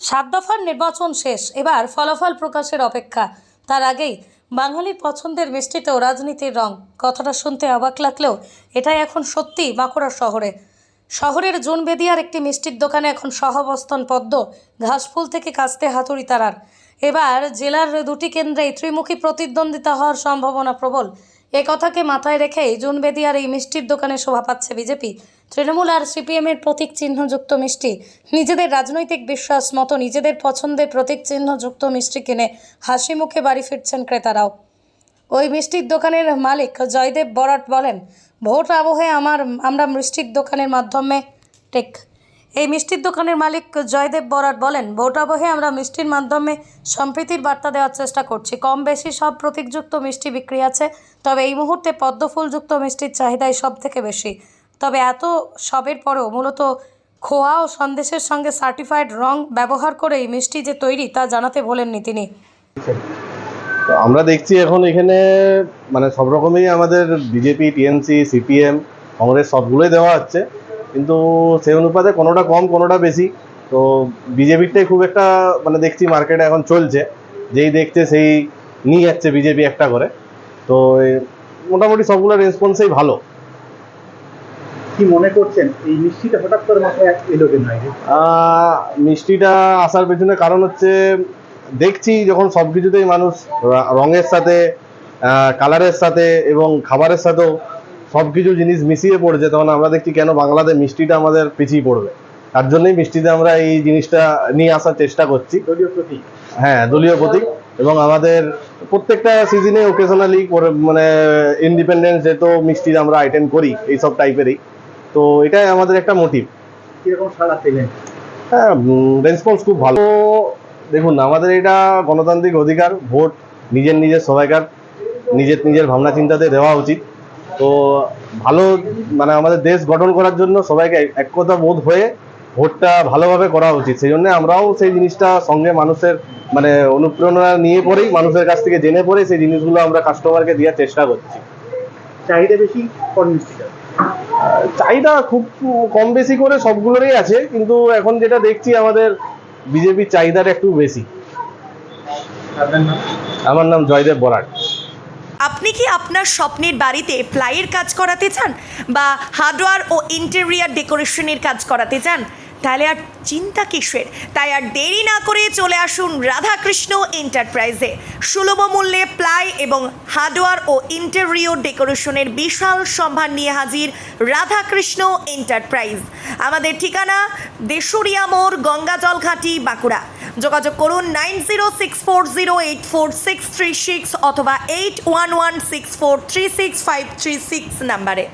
সাত দফার নির্বাচন শেষ। এবার ফলাফল প্রকাশের অপেক্ষা। তার আগেই বাঙালির পছন্দের মিষ্টিতেও রাজনীতির রং। কথাটা শুনতে অবাক লাগলেও এটাই এখন সত্যি বাঁকুড়া শহরে। শহরের জুন বেদিয়ার একটি মিষ্টির দোকানে এখন সহাবস্থান পদ্ম। ঘাসফুল থেকে কাস্তে হাতুড়ি তারার। এবার জেলার দুটি কেন্দ্রেই ত্রিমুখী প্রতিদ্বন্দ্বিতা হওয়ার সম্ভাবনা প্রবল। এ কথাকে মাথায় রেখেই জুনবেদিয়ার এই মিষ্টির দোকানে শোভা পাচ্ছে বিজেপি। তৃণমূল আর সিপিএমের প্রতীক চিহ্নযুক্ত মিষ্টি। নিজেদের রাজনৈতিক বিশ্বাস মতো নিজেদের পছন্দের প্রতীক চিহ্নযুক্ত মিষ্টি কিনে হাসি মুখে বাড়ি ফিরছেন ক্রেতারাও। ওই মিষ্টির দোকানের মালিক জয়দেব বরাট বলেন, ভোট আবহে আমার, আমরা মিষ্টির দোকানের মাধ্যমে টেক এই মিষ্টির দোকানের মালিক জয়দেব বরাট বলেন, ভোট আবহে আমরা মিষ্টির মাধ্যমে সম্প্রীতির বার্তা দেওয়ার চেষ্টা করছি। কম বেশি সব প্রতীকযুক্ত মিষ্টি বিক্রি আছে, তবে এই মুহূর্তে পদ্মফুলযুক্ত মিষ্টির চাহিদাই সব থেকে বেশি। তবে এত সবের পরেও মূলত খোয়া ও সন্দেশের সঙ্গে সার্টিফাইড রং ব্যবহার করে এই মিষ্টি যে তৈরি, তা জানাতে বলেননি তিনি। আমরা দেখছি এখন এখানে মানে সব রকমই আমাদের বিজেপি, টিএমসি, সিপিএম, কংগ্রেস সবগুলোই দেওয়া হচ্ছে। কিন্তু সেই অনুপাতে কোনোটা কম কোনোটা বেশি। তো বিজেপিরটাই খুব একটা মানে দেখছি মার্কেটে এখন চলছে। যেই দেখছে সেই নিয়ে যাচ্ছে বিজেপি একটা করে। তো মোটামুটি সবগুলো রেসপন্সেই ভালো। কি মনে করছেন? এই মিষ্টিটা হঠাৎ করে মাথায় এলো কেন? মিষ্টিটা আসার পেছনে কারণ হচ্ছে দেখছি যখন সব কিছুতেই মানুষ রঙের সাথে কালারের সাথে এবং খাবারের সাথেও সব কিছু জিনিস মিশিয়ে পড়ছে তখন আমরা দেখছি কেন বাংলাতে মিষ্টিটা আমাদের পিছিয়ে পড়বে। তার জন্যই মিষ্টিতে আমরা এই জিনিসটা নিয়ে আসার চেষ্টা করছি। দলীয় প্রতীক। হ্যাঁ দলীয় প্রতীক। এবং আমাদের প্রত্যেকটা সিজনে ওকেশনালি মানে ইন্ডিপেন্ডেন্স ডে তো মিষ্টির আমরা আইটেম করি এইসব টাইপেরই তো এটাই আমাদের একটা মোটিভ কীরকম সাড়া পেলেন হ্যাঁ রেসপন্স খুব ভালো। দেখুন আমাদের এটা গণতান্ত্রিক অধিকার ভোট নিজের নিজের সবাইকার নিজের নিজের ভাবনা চিন্তাতে দেওয়া উচিত। তো ভালো মানে আমাদের দেশ গঠন করার জন্য সবাইকে এক- একতা বোধ হয়ে ভোটটা ভালোভাবে করা উচিত। সেই জন্য আমরাও সেই জিনিসটা সঙ্গে মানুষের মানে অনুপ্রেরণা নিয়ে পরেই মানুষের কাছ থেকে জেনে পরে সেই জিনিসগুলো আমরা কাস্টমারকে দেওয়ার চেষ্টা করছি। চাহিদা বেশি চাহিদা খুব কম বেশি করে সবগুলোরই আছে কিন্তু এখন যেটা দেখছি আমাদের বিজেপির চাহিদাটা একটু বেশি। আমার নাম জয়দেব বরাট। আপনি কি আপনার স্বপ্নের বাড়িতে প্লাইয়ের কাজ করাতে চান? বা হার্ডওয়্যার ও ইন্টেরিয়ার ডেকোরেশনের কাজ করাতে চান? তাহলে আর চিন্তা কিসের? তাই আর দেরি না করে চলে আসুন রাধাকৃষ্ণ এন্টারপ্রাইজে। সুলভ মূল্যে প্লাই এবং হার্ডওয়্যার ও ইন্টেরিয়র ডেকোরেশনের বিশাল সম্ভার নিয়ে হাজির রাধাকৃষ্ণ এন্টারপ্রাইজ। আমাদের ঠিকানা দেশুরিয়া মোড় গঙ্গাজল ঘাটি বাঁকুড়া। যোগাযোগ করুন nine zero six four zero eight four six three six অথবা eight one one six four three six five three six নাম্বারে।